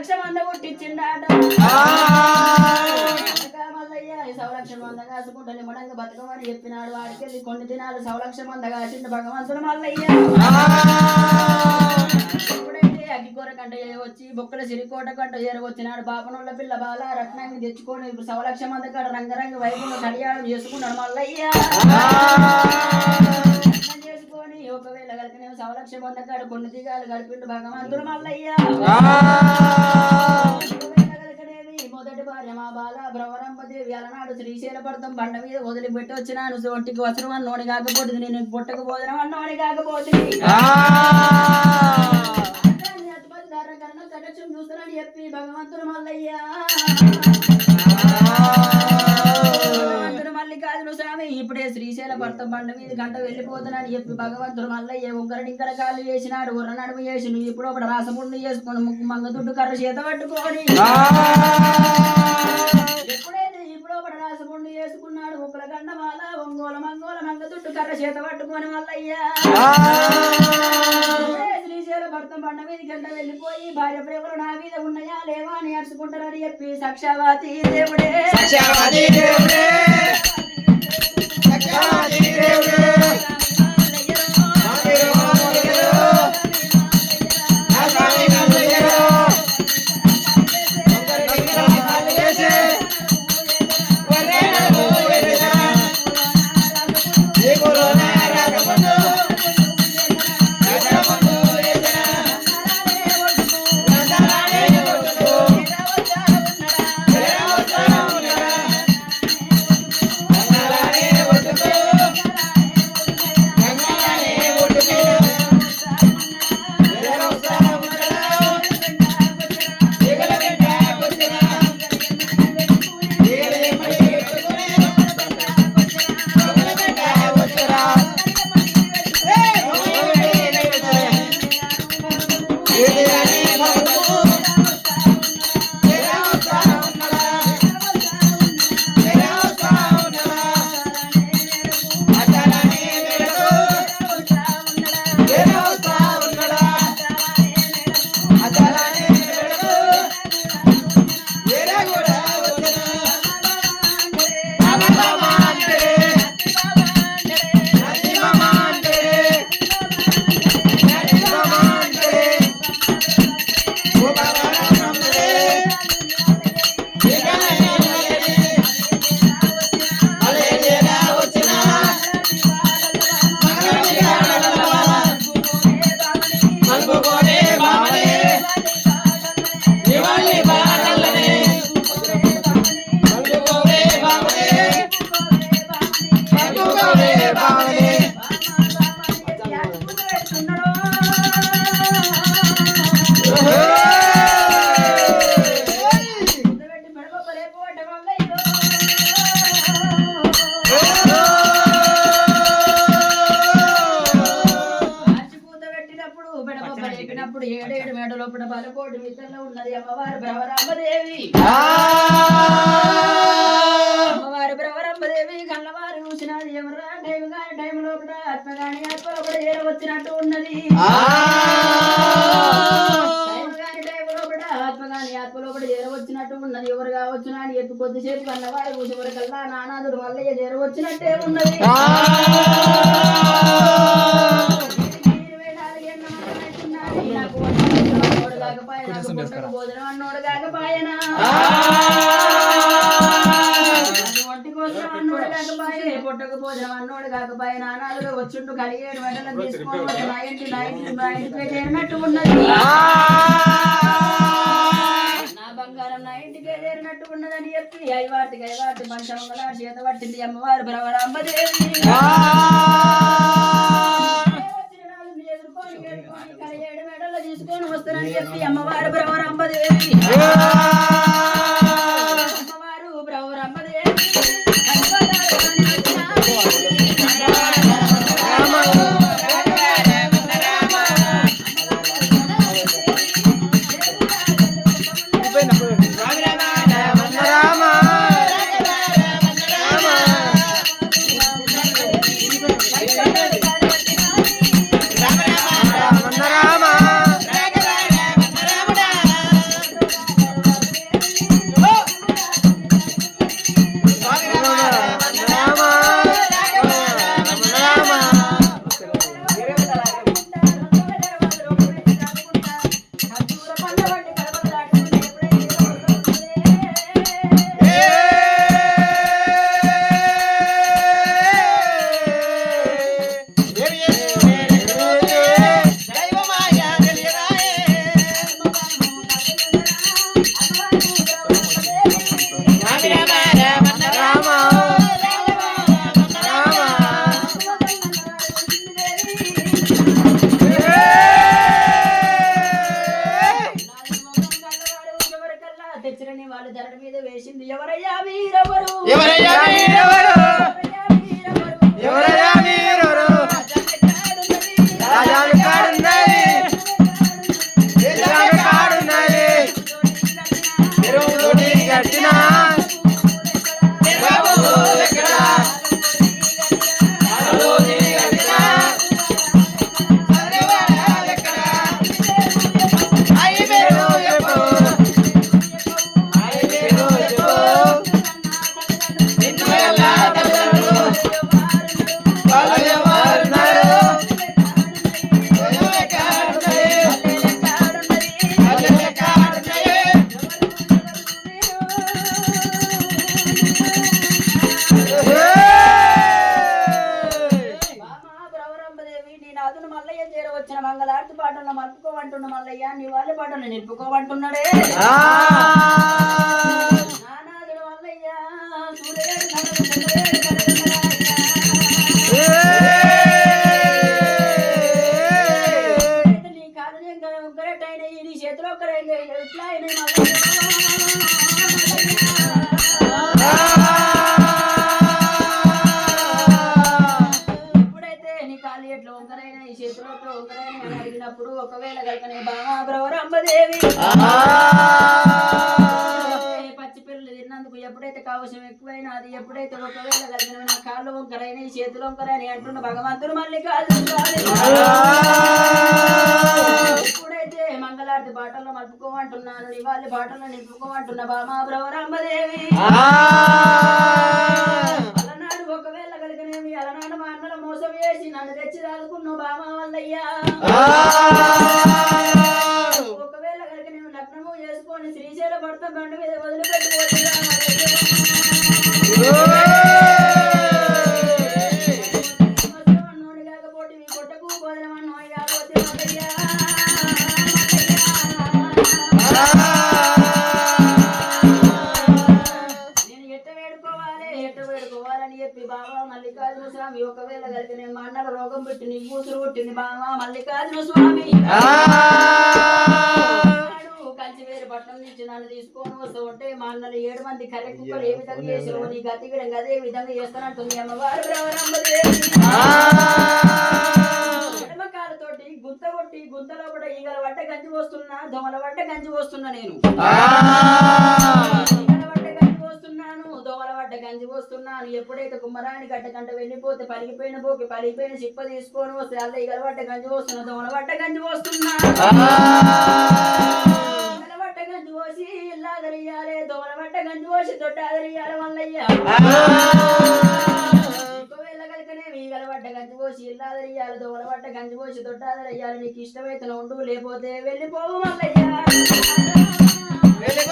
లక్ష మంద కొట్టించిండాట మల్లయ్య ఈ సవలక్ష మంద కాసుకుంటే నిమ్మడంగా బతకమని చెప్పినాడు వాడికి వెళ్ళి కొన్ని దినాలు సవలక్ష మంద కాసిండు భగవంతుడు మల్లయ్య ఎప్పుడైతే అగ్గికూర కంట వచ్చి బొక్కల సిరికోట కంట వచ్చినాడు బాపనుల పిల్ల బాల రత్నాన్ని తెచ్చుకొని ఇప్పుడు సవలక్ష మంది కాడ రంగరంగ వైపులో కళ్యాణం చేసుకున్నాడు మల్లయ్య. రత్నం చేసుకొని ఒకవేళ కలిసి నేను సవలక్ష మంది కాడ కొన్ని దిగాలు గడిపిండు భగవంతుడు మల్లయ్య. కలకనేవి మొదటి భార్య మా బాల భ్రవరంపదేవి అలనాడు శ్రీశైల పడతాం బండ మీద వదిలిపెట్టి వచ్చినాను. ఒంటికి వసరం అన్నోని కాకపోతే నేను పుట్టకు పోదనం అన్నోని కాకపోతే. చూస్తున్నాను చెప్పి భగవంతుడు మల్లయ్య. భగవంతుడు మల్లికార్జున స్వామి. ఇప్పుడే శ్రీశైల భర్త బండ మీద గంట వెళ్ళిపోతున్నాను చెప్పి భగవంతుడు మల్లయ్య ఒకరి ఇక్కడ కాళ్ళు చేసినాడు ఉర్ర నడుము చేసి నువ్వు ఇప్పుడు ఒకటి రాసముండు చేసుకొని ముక్కు మంగ దుడ్డు కర్ర చేత పట్టుకొని. ఎప్పుడైతే ఇప్పుడు ఒకటి రాసముండు చేసుకున్నాడు ముక్కుల గండమాల ఒంగోల మంగోల మంగ దుడ్డు కర్ర చేత పట్టుకొని మల్లయ్య. ఇప్పుడే భర్త బండ మీద గంట వెళ్ళిపోయి భార్య ప్రేమలు నా మీద ఉన్నాయా లేవా అని అరుచుకుంటారని చెప్పి సాక్షావాతి దేవుడే. సాక్షావాతి దేవుడే. Obrigada. అమ్మవారు భ్రవరాంబదేవి అమ్మవారి భ్రవరాంబదేవి కళ్ళవారు చూసినది ఎవరా టైం కాని టైం లోపల ఆత్మ కాని ఆత్మ లోపల ఏడ వచ్చినట్టు ఉన్నది వచ్చినట్టు ఉన్నది. ఎవరు కావచ్చు అని చెప్పి కొద్దిసేపు కన్నవారు చూసి వరకల్లా నానాదుడు మల్లయ్య చేర వచ్చినట్టే ఉన్నది. భోజనం అన్నోడు కాకపాయెనా? పొట్టకు భోజనం అన్నోడు వచ్చిండు వెంటనే. నా ఇంటి నా ఇంటి మా ఇంటికి చేరినట్టు ఉన్నది. నా బంగారం నా ఇంటికే చేరినట్టు ఉన్నదని చెప్పి చేత పట్టింది అమ్మవారు నాలుగు కలిగేడు మెడల్లో తీసుకొని వస్తానని చెప్పి అమ్మవారు భ్రవరాంబదేవి Whatever. మంగళార్తి పాటలను మలుపుకోమంటున్న మల్లయ్య నీ వాళ్ళ పాటలు నిలుపుకోమంటున్నాడే. నానాదుడు మల్లయ్య సూర్యుడు అని అడిగినప్పుడు ఒకవేళ కనుకనే బామా బ్రవరంబదేవి పచ్చి పిల్లలు తిన్నందుకు ఎప్పుడైతే కావసం ఎక్కువైనా అది ఎప్పుడైతే ఒకవేళ కలిగిన నా కాళ్ళు వంకరైన చేతులు వంకరని అంటున్న భగవంతుడు మళ్ళీ కాదు ఎప్పుడైతే మంగళారతి బాటల్లో మలుపుకోమంటున్నాను నీ వాళ్ళ బాటల్లో నింపుకోమంటున్న బామా బ్రవరంబదేవి నన్ను తెచ్చి దాదుకున్నావు బామా వల్లయ్యా. ఒకవేళ కలిగినేమి లగ్నము చేసుకొని శ్రీశైల భర్త బండి మీద వదిలిపెట్టుకోవచ్చు స్వామి ఒకవేళ కలిపి నేను మా అన్నల రోగం పెట్టి నీ కూతురు పుట్టింది బాబా మల్లికార్జున స్వామి. నాడు కంచి వేరు పట్టణం నుంచి నన్ను తీసుకొని వస్తూ ఉంటే మా అన్నలు ఏడు మంది కర్రె కుక్కలు ఏ విధంగా చేసావు నీ గతి విధంగా అదే విధంగా చేస్తానంటుంది అమ్మవారు. బ్రవరమ్మదేవి. ఎడమ కాలుతోటి గుంత కొట్టి గుంతలో కూడా ఈగల వడ్డ గంజి వస్తున్నా దొమల వడ్డ గంజి వస్తున్నా నేను. వడ్డ గంజి పోస్తున్నాను. ఎప్పుడైతే కుమ్మరాని గడ్డ గంట వెళ్ళిపోతే పలిగిపోయిన పోకి పలిగిపోయిన చిప్ప తీసుకొని వస్తే అల్ల వడ్డ గంజి పోస్తున్నా. దోమల వడ్డ గంజి పోస్తున్నా వడ్డ గంజి పోసి ఇల్లాదరియాలే దోమల వడ్డ గంజి పోసి కనుకనే ఈగల వడ్డ గంజి పోసి ఇల్లాదరియాలి దోమల వడ్డ గంజి పోసి దొడ్డాదరియాలి నీకు ఇష్టమైతే ఉండు లేకపోతే వెళ్ళిపోవు మల్లయ్యా. ఇప్పుడైతే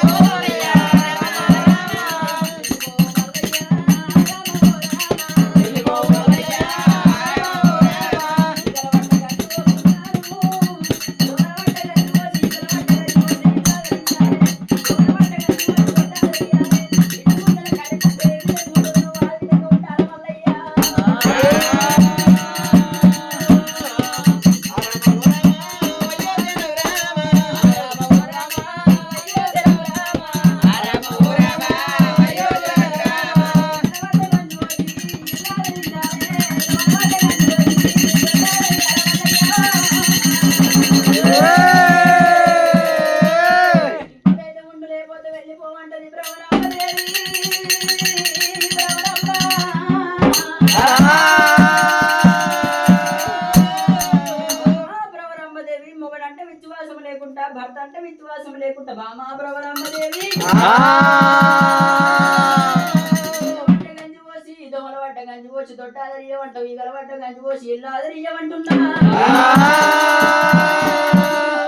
ఈగల వడ్డ గంజి పోసి ఇల్లు ఆదరియ్యమంటున్నా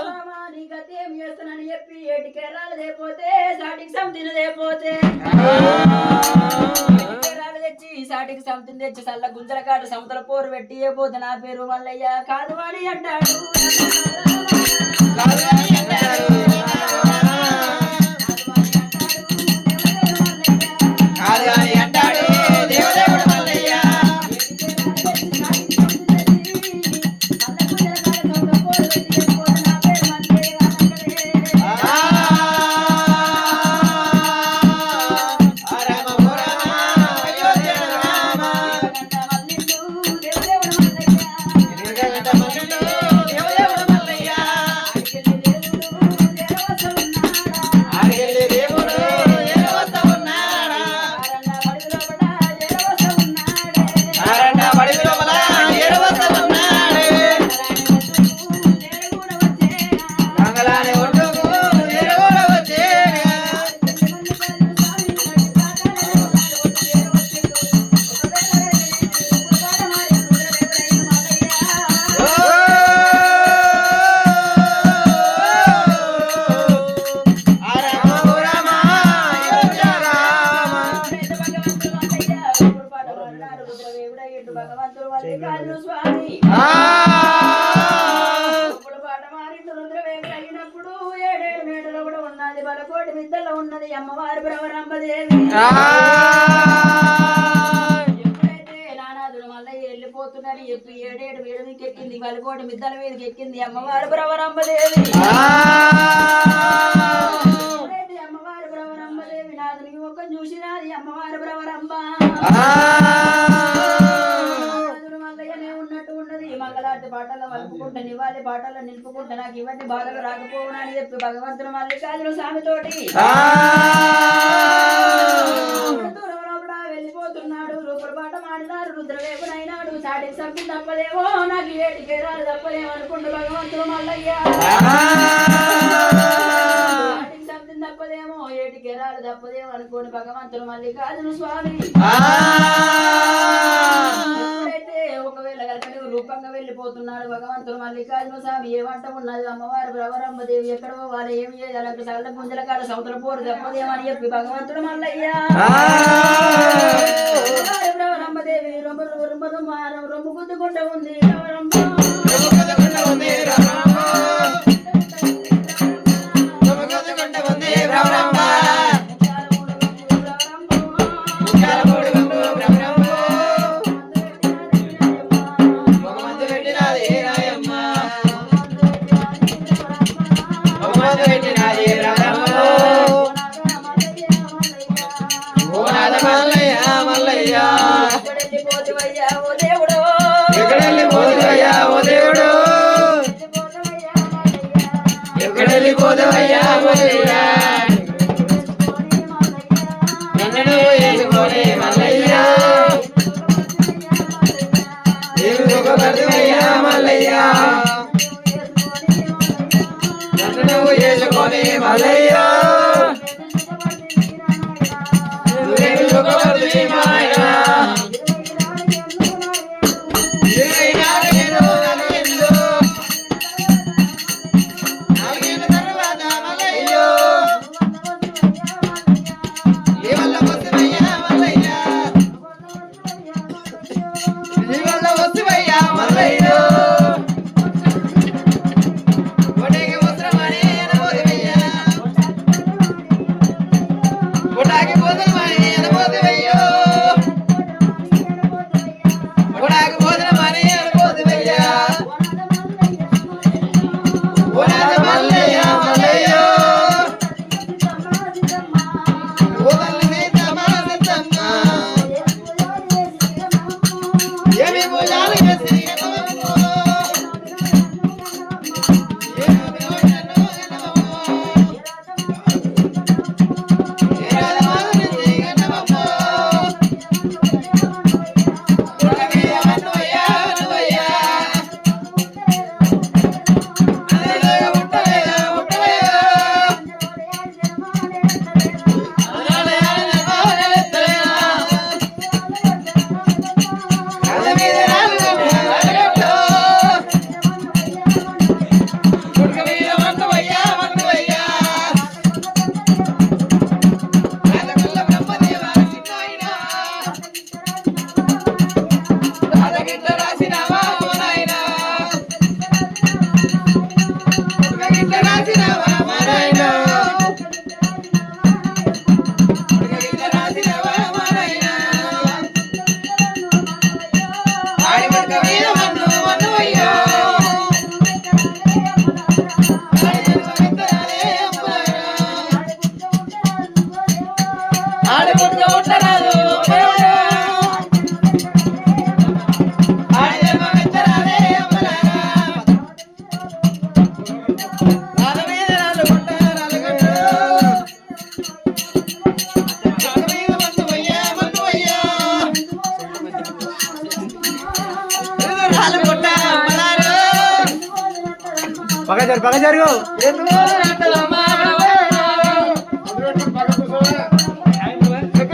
రామా, నీ గతి ఏం చేస్తానని చెప్పి ఏటికేరాలు లేకపోతే సాటికి సంతిని లేకపోతే సాటికి సంతిని తెచ్చి సల్ల గుంజల కాడు సమతల పోరు పెట్టి ఏ పోతే నా పేరు మల్లయ్య. కాదు అని అంటాడు. ఆరింటి రుద్రవేగ అయినప్పుడు ఏడేడు మేడలో కూడా ఉన్నది బలకోటి మిద్దల్లో ఉన్నది అమ్మవారి భ్రవరంబదేవి చెప్పి ఏడేడు మేడ మీదకి ఎక్కింది బలకోటి మిద్దల మీదకి ఎక్కింది అమ్మవారి భ్రవరంబదేవి అమ్మవారి భ్రవరంబదేవి నాదునికి ఒక్క చూసినది అమ్మవారి భ్రవరంబ మంగళారతి పాటల్లో వలుపుకుంటా నివాళి పాటల్లో నిలుపుకుంటా నాకు ఇవన్నీ బాధలు రాకపోవునా అని చెప్పి భగవంతుడు మల్లికార్జున స్వామి తోటి దూరంలో కూడా వెళ్ళిపోతున్నాడు రూపుల పాట మాడినారు రుద్రవేపునైనాడు చాటికి సంపి తప్పదేమో నాకు ఏటికి రాదు తప్పదేమో అనుకుంటూ భగవంతుడు మల్లయ్య. తప్పదేమో ఏటికి రాదు తప్పదేమో అనుకోని భగవంతుడు మల్లికార్జున స్వామి. కనుక నువ్వు రూపంగా వెళ్ళిపోతున్నాడు. భగవంతుడు మల్లికార్జున స్వామి ఏమంట ఉన్నది? అమ్మవారు బ్రవరమ్మ దేవి ఎక్కడ పోవాలి? ఏమి చేయాలి? సగల గుంజల కాడ సముద్ర పోరు తప్పదేమని చెప్పి భగవంతుడు మల్లయ్య. అమ్మవారి బ్రవరమ్మ దేవి రొమ్మ రొమ్మ రొమ్మ రొమ్మ గుద్దుకుంట ఉంది. calle Dale. ఆడి